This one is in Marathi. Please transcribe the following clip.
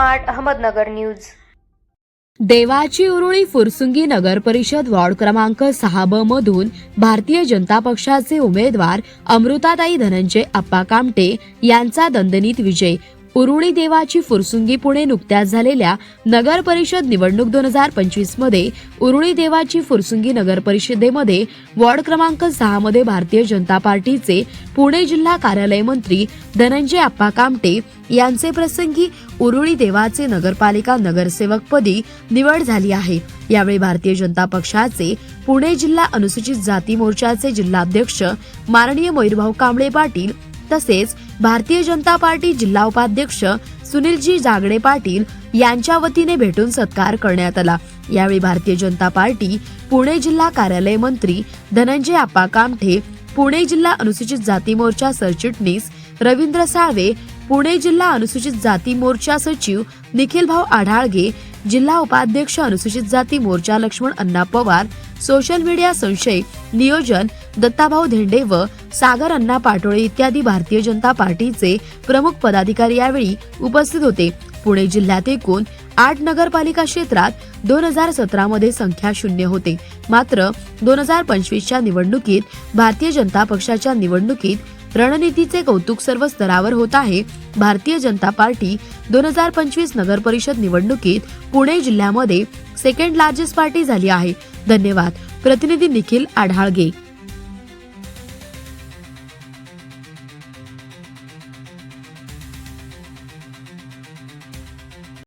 Smart Ahmednagar news. देवाची उरुळी फुरसुंगी नगर परिषद वॉर्ड क्रमांक सहा ब मधून भारतीय जनता पक्षाचे उमेदवार अमृताताई धनंजय अप्पा कामटे यांचा दणदणीत विजय. उरुळी देवाची फुरसुंगी पुणे नुकत्याच झालेल्या नगर परिषद निवडणूक दोन हजार पंचवीसमध्ये उरुळी देवाची फुरसुंगी नगर परिषदेमध्ये वॉर्ड क्रमांक सहा मध्ये भारतीय जनता पार्टीचे पुणे जिल्हा कार्यालय मंत्री धनंजय अप्पा कामटे यांचे प्रसंगी उरुळी देवाचे नगरपालिका नगरसेवकपदी निवड झाली आहे. यावेळी भारतीय जनता पक्षाचे पुणे जिल्हा अनुसूचित जाती मोर्चाचे जिल्हाध्यक्ष माननीय मयूरभाऊ कांबळे पाटील तसेच भारतीय जनता पार्टी जिल्हा उपाध्यक्ष सुनीलजी जागडे पाटील यांच्या वतीने भेटून सत्कार करण्यात आला. यावेळी भारतीय जनता पार्टी पुणे जिल्हा कार्यालय मंत्री धनंजय आप्पा कामठे पुणे जिल्हा अनुसूचित जाती मोर्चा सरचिटणीस रवींद्र साळवे पुणे जिल्हा अनुसूचित जाती मोर्चा सचिव निखिल भाऊ आढाळगे जिल्हा उपाध्यक्ष अनुसूचित जाती मोर्चा लक्ष्मण अण्णा पवार सोशल मीडिया संशय नियोजन दत्ताभाऊ धेंडे व सागर अण्णा पाटोळे इत्यादी भारतीय जनता पार्टीचे प्रमुख पदाधिकारी यावेळी उपस्थित होते. पुणे जिल्ह्यात एकूण आठ नगरपालिका क्षेत्रात दोन हजार सतरामध्ये संख्या शून्य होते. मात्र दोन हजार पंचवीसच्या निवडणुकीत भारतीय जनता पक्षाच्या निवडणुकीत रणनीतीचे कौतुक सर्व स्तरावर होत आहे. भारतीय जनता पार्टी दोन हजार पंचवीस नगर परिषद निवडणुकीत पुणे जिल्ह्यामध्ये सेकंड लार्जेस्ट पार्टी झाली आहे. धन्यवाद. प्रतिनिधी निखिल आढाळगे.